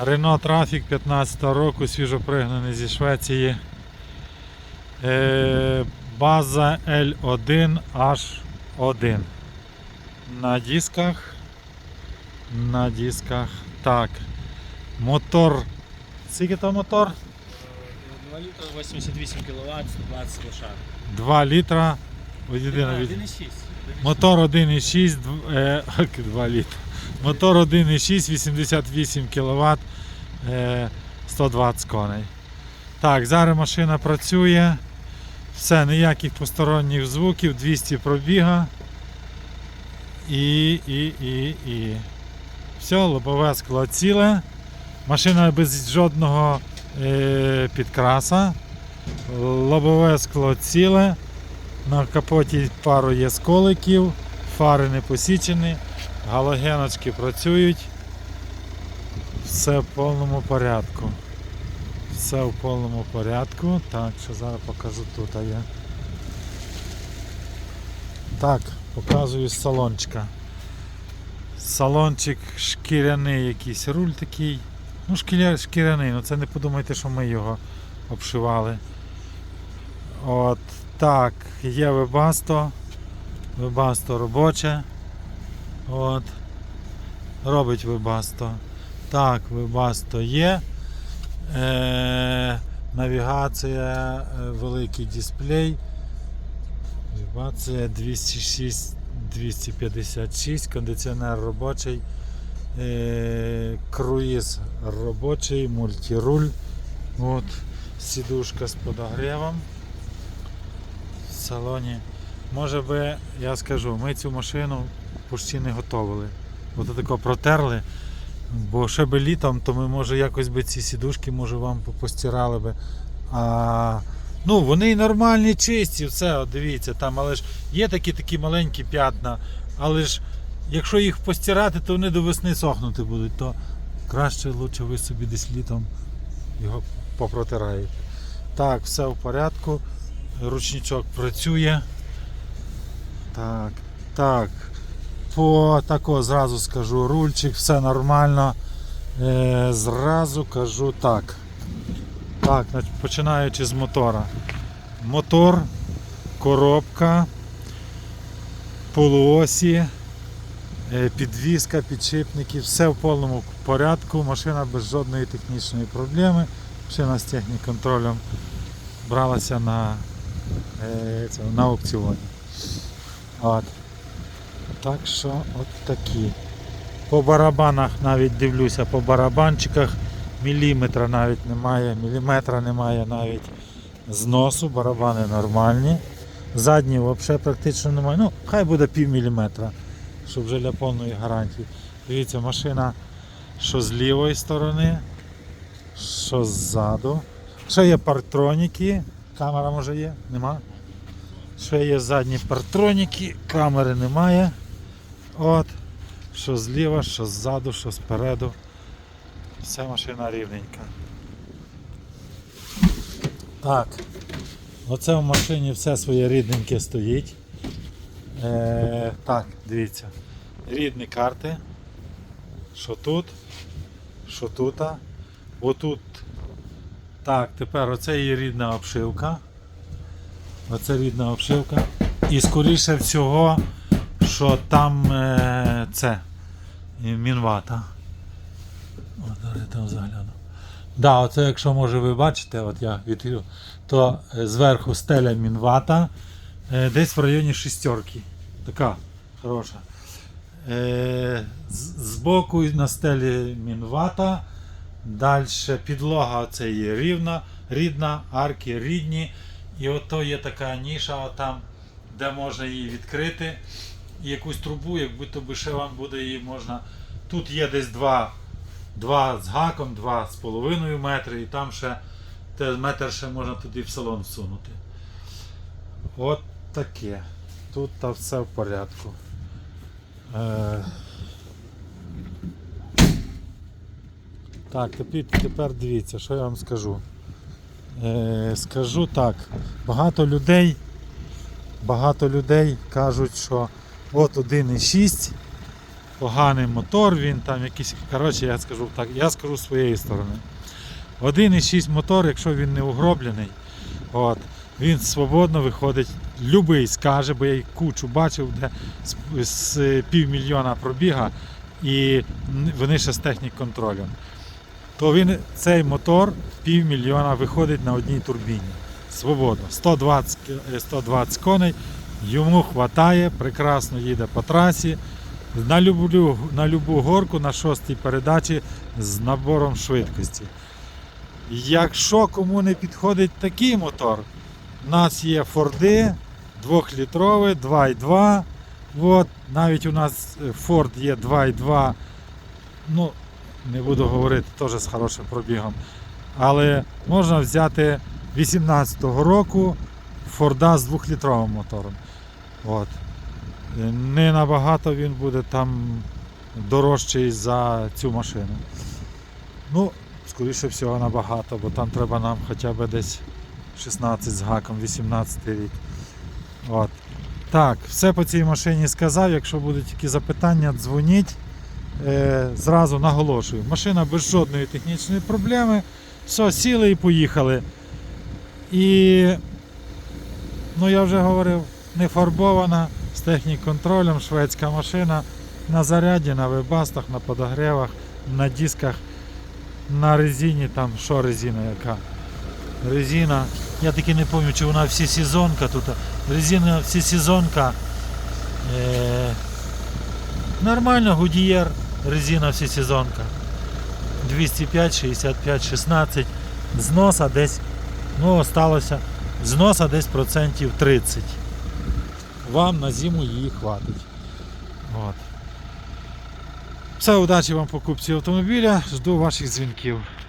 Renault Traffic 15 року, свіжопригнаний зі Швеції. Е, база L1H1. На дисках. На дисках. Так. Мотор. Скільки там мотор? 2 літра 88 кВт, 120 лошад. 2 літра. Ось єдине від- 1,6. Мотор 1,6, дв- е, 2 літри. Мотор 1,6, 88 кВт, е, 120 коней. Так, зараз машина працює. Все, ніяких посторонніх звуків, 200 пробіга. І, і, і, і. Все, лобове скло ціле. Машина без жодного е, підкраса. Лобове скло ціле. На капоті пару є сколиків, фари не посічені, галогеночки працюють. Все в повному порядку. Все в повному порядку. Так, що зараз покажу тут а є. Так, показую салончика. Салончик шкіряний якийсь руль такий. Ну, шкіря, шкіряний, ну це не подумайте, що ми його обшивали. От так, є вебасто. Вебасто робоче. От. Робить вебасто. Так, вебасто є. Е, навігація, е, великий дисплей. Вібрація 206 256, кондиціонер робочий, е, круїз робочий, мультируль. От, сідушка з подогрівом в салоні. Може би, я скажу, ми цю машину почти не готували. От тако протерли. Бо ще би літом, то ми може якось би ці сідушки може вам постирали би. А, ну, вони нормальні, чисті, все, от дивіться, там, але ж є такі такі маленькі п'ятна, але ж якщо їх постирати, то вони до весни сохнути будуть, то краще лучше ви собі десь літом його попротираєте. Так, все в порядку. Ручничок працює. Так, так. По тако зразу скажу, рульчик, все нормально. Е, зразу кажу так. Так, починаючи з мотора. Мотор, коробка, полуосі, е, підвізка, підшипники, все в повному порядку. Машина без жодної технічної проблеми. Машина з техніконтролем бралася на, е, на аукціоні. От. Так що от такі. По барабанах навіть дивлюся, по барабанчиках міліметра навіть немає, міліметра немає навіть зносу, барабани нормальні. Задні взагалі практично немає. Ну, хай буде пів міліметра, щоб вже для повної гарантії. Дивіться, машина що з лівої сторони, що ззаду. Ще є партроніки. Камера може є? Нема. Ще є задні партроніки, камери немає. От. Що зліва, що ззаду, що спереду. Вся машина рівненька. Так. Оце в машині все своє рідненьке стоїть. Е, так, дивіться. Рідні карти. Що тут, що тут. Отут. Так, тепер оце її рідна обшивка. Оце рідна обшивка. І скоріше всього, що там е, це мінвата. От, там загляну. Да, оце якщо може ви бачите, от я відкрив, то е, зверху стеля мінвата, е, десь в районі шістерки. Така хороша. Е, збоку на стелі мінвата. Далі підлога це є рівна, рідна, арки рідні. І ото є така ніша там, де можна її відкрити. Якусь трубу, як будто ще вам буде її можна. Тут є десь два, два з гаком, два з половиною метри, і там ще те метр ще можна туди в салон всунути. От таке. Тут та все в порядку. Е... Так, тепер дивіться, що я вам скажу. Е, скажу так, багато людей, багато людей кажуть, що от 1,6 поганий мотор, він там якийсь. Коротше, я скажу так, я скажу з своєї сторони. 1,6 мотор, якщо він не угроблений, от, він свободно виходить. Любий скаже, бо я й кучу бачив, де з, з півмільйона пробіга, і вони ще з технік-контролем. То він цей мотор півмільйона виходить на одній турбіні. Свободно. 120, е, 120 коней, йому хватає, прекрасно їде по трасі. На любу, на любу горку на шостій передачі з набором швидкості. Якщо кому не підходить такий мотор, у нас є Форди 2-літровий, 2,2. От, навіть у нас Ford є 2,2. Ну, не буду говорити, теж з хорошим пробігом. Але можна взяти 18-го року Форда з 2-літровим мотором. От. Не набагато він буде там дорожчий за цю машину. Ну, скоріше всього набагато, бо там треба нам хоча б десь 16 з гаком, 18 рік. От. Так, все по цій машині сказав. Якщо будуть які запитання, дзвоніть. Е, зразу наголошую. Машина без жодної технічної проблеми. Все, сіли і поїхали. І, ну я вже говорив, не фарбована, з технік-контролем, шведська машина. На заряді, на вебастах, на подогревах, на дисках, на резині, там що резина яка. Резина. Я таки не пам'ятаю, чи вона всесезонка тут. Резина всесезонка. Е, нормально, Гудієр, резина всесезонка. 205, 65, 16. Зноса десь, ну, осталося, зноса десь процентів 30. Вам на зиму її хватить. От. Все, удачі вам покупці автомобіля. Жду ваших дзвінків.